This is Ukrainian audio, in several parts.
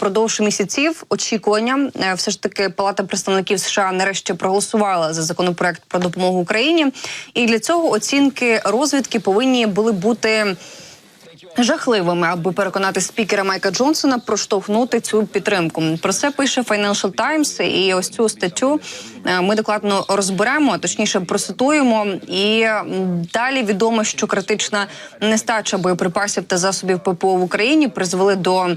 впродовж місяців очікування, е, все ж таки Палата представників США нарешті проголосувала за законопроект про допомогу Україні, і для цього оцінки розвідки повинні були бути. Жахливими, аби переконати спікера Майка Джонсона проштовхнути цю підтримку. Про це пише Financial Times, і ось цю статтю е, ми докладно розберемо, а точніше процитуємо. І далі відомо, що критична нестача боєприпасів та засобів ППО в Україні призвели до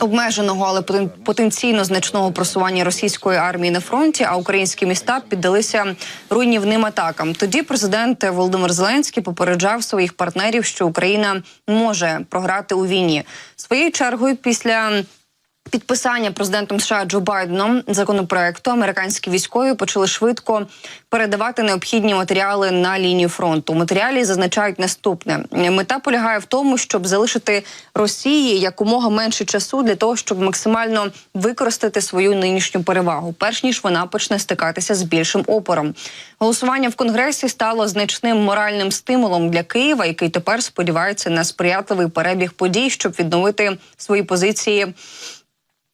обмеженого, але потен- потенційно значного просування російської армії на фронті, а українські міста піддалися руйнівним атакам. Тоді президент Володимир Зеленський попереджав своїх партнерів, що Україна може програти у війні. Своєю чергою після. Підписання президентом США Джо Байденом законопроекту американські військові почали швидко передавати необхідні матеріали на лінію фронту. Матеріалі зазначають наступне: мета полягає в тому, щоб залишити Росії якомога менше часу для того, щоб максимально використати свою нинішню перевагу, перш ніж вона почне стикатися з більшим опором. Голосування в конгресі стало значним моральним стимулом для Києва, який тепер сподівається на сприятливий перебіг подій, щоб відновити свої позиції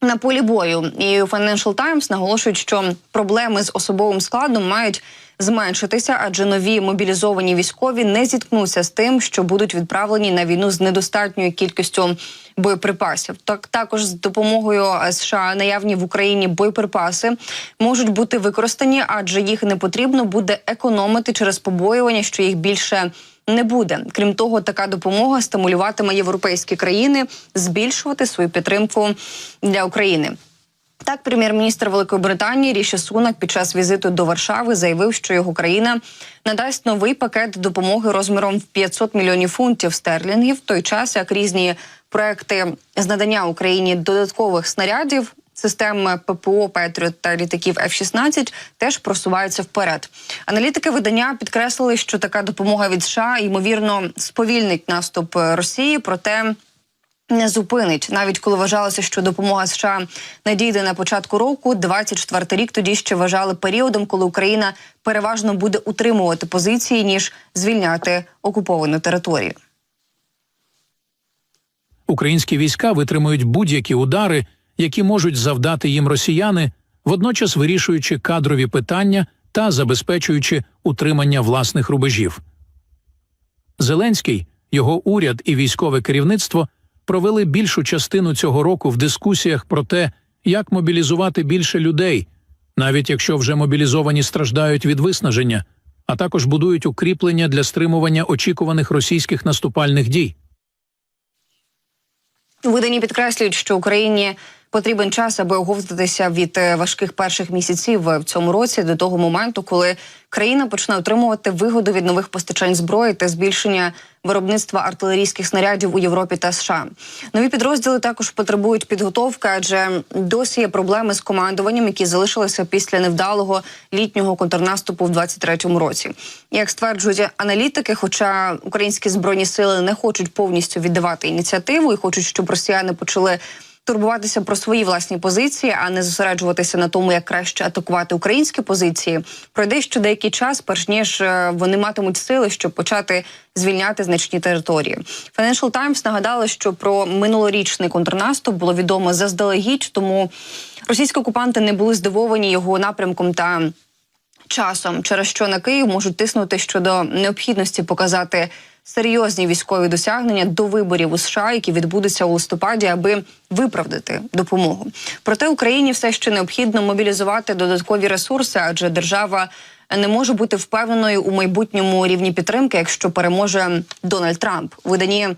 на полі бою. І Financial Times наголошують, що проблеми з особовим складом мають зменшитися, адже нові мобілізовані військові не зіткнуться з тим, що будуть відправлені на війну з недостатньою кількістю боєприпасів. Так також з допомогою США наявні в Україні боєприпаси можуть бути використані, адже їх не потрібно буде економити через побоювання, що їх більше не буде. Крім того, така допомога стимулюватиме європейські країни збільшувати свою підтримку для України. Так, прем'єр-міністр Великої Британії Ріші Сунак під час візиту до Варшави заявив, що його країна надасть новий пакет допомоги розміром в 500 мільйонів фунтів стерлінгів, в той час як різні проекти з надання Україні додаткових снарядів. Систем ППО Петріот та літаків F-16 теж просуваються вперед. Аналітики видання підкреслили, що така допомога від США ймовірно сповільнить наступ Росії, проте не зупинить, навіть коли вважалося, що допомога США надійде на початку року. 24 рік тоді ще вважали періодом, коли Україна переважно буде утримувати позиції ніж звільняти окуповану територію. Українські війська витримують будь-які удари, які можуть завдати їм росіяни, водночас вирішуючи кадрові питання та забезпечуючи утримання власних рубежів. Зеленський, його уряд і військове керівництво провели більшу частину цього року в дискусіях про те, як мобілізувати більше людей, навіть якщо вже мобілізовані страждають від виснаження, а також будують укріплення для стримування очікуваних російських наступальних дій. У виданні підкреслюють, що Україні потрібен час, аби оговтатися від е, важких перших місяців в цьому році до того моменту, коли країна почне отримувати вигоду від нових постачань зброї та збільшення виробництва артилерійських снарядів у Європі та США. Нові підрозділи також потребують підготовки, адже досі є проблеми з командуванням, які залишилися після невдалого літнього контрнаступу в 23-му році. Як стверджують аналітики, хоча українські збройні сили не хочуть повністю віддавати ініціативу і хочуть, щоб росіяни почали турбуватися про свої власні позиції, а не зосереджуватися на тому, як краще атакувати українські позиції. Пройде ще деякий час, перш ніж е, вони матимуть сили, щоб почати звільняти значні території. Financial Times нагадали, що про минулорічний контрнаступ було відомо заздалегідь, тому російські окупанти не були здивовані його напрямком та часом, через що на Київ можуть тиснути щодо необхідності показати серйозні військові досягнення до виборів у США, які відбудуться у листопаді, аби виправдати допомогу. Проте Україні все ще необхідно мобілізувати додаткові ресурси, адже держава не може бути впевненою у майбутньому рівні підтримки, якщо переможе Дональд Трамп. У Виданні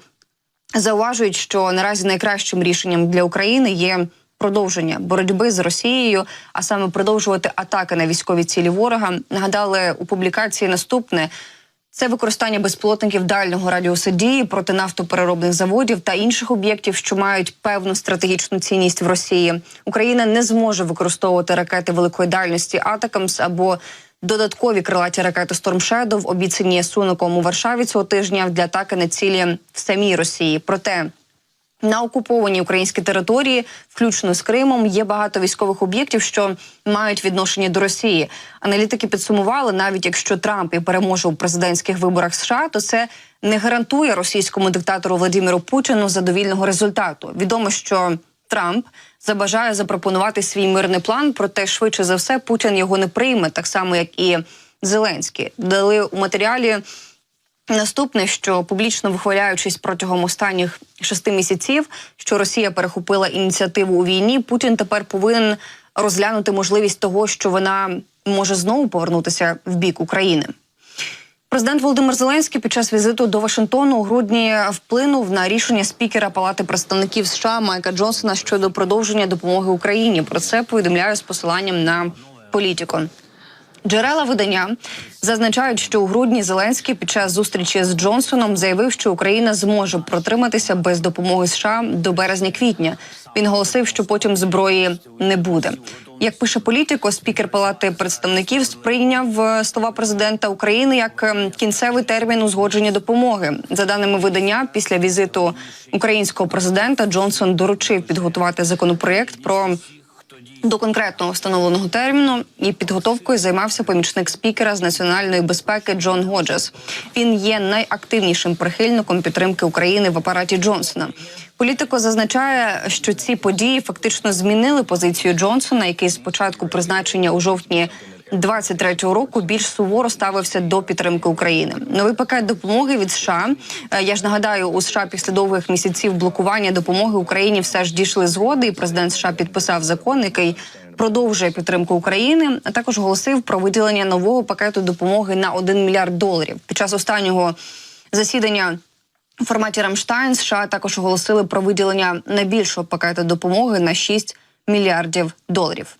зауважують, що наразі найкращим рішенням для України є продовження боротьби з Росією, а саме продовжувати атаки на військові цілі ворога. Нагадали у публікації наступне. Це використання безпілотників дальнього радіуса дії проти нафтопереробних заводів та інших об'єктів, що мають певну стратегічну цінність в Росії. Україна не зможе використовувати ракети великої дальності Атакамс або додаткові крилаті ракети Storm Shadow, обіцяні суником у Варшаві цього тижня для атаки на цілі в самій Росії. Проте на окупованій українській території, включно з Кримом, є багато військових об'єктів, що мають відношення до Росії. Аналітики підсумували, навіть якщо Трамп і переможе у президентських виборах США, то це не гарантує російському диктатору Владимиру Путіну задовільного результату. Відомо, що Трамп забажає запропонувати свій мирний план, проте швидше за все Путін його не прийме, так само як і Зеленський. Дали у матеріалі Наступне, що публічно вихваляючись протягом останніх шести місяців, що Росія перехопила ініціативу у війні, Путін тепер повинен розглянути можливість того, що вона може знову повернутися в бік України. Президент Володимир Зеленський під час візиту до Вашингтону у грудні вплинув на рішення спікера Палати представників США Майка Джонсона щодо продовження допомоги Україні. Про це повідомляю з посиланням на політику. Джерела видання зазначають, що у грудні Зеленський під час зустрічі з Джонсоном заявив, що Україна зможе протриматися без допомоги США до березня-квітня. Він голосив, що потім зброї не буде. Як пише політико, спікер Палати представників сприйняв е, слова президента України як ем, кінцевий термін узгодження допомоги. За даними видання, після візиту українського президента Джонсон доручив підготувати законопроєкт про до конкретного встановленого терміну і підготовкою займався помічник спікера з національної безпеки Джон Годжес. Він є найактивнішим прихильником підтримки України в апараті Джонсона. Політико зазначає, що ці події фактично змінили позицію Джонсона, який з початку призначення у жовтні 23-го року більш суворо ставився до підтримки України. Новий пакет допомоги від США. е, Я ж нагадаю, у США після довгих місяців блокування допомоги Україні все ж дійшли згоди. і Президент США підписав закон, який продовжує підтримку України. А також оголосив про виділення нового пакету допомоги на 1 мільярд доларів. Під час останнього засідання. У форматі Рамштайн США також оголосили про виділення найбільшого пакету допомоги на 6 мільярдів доларів.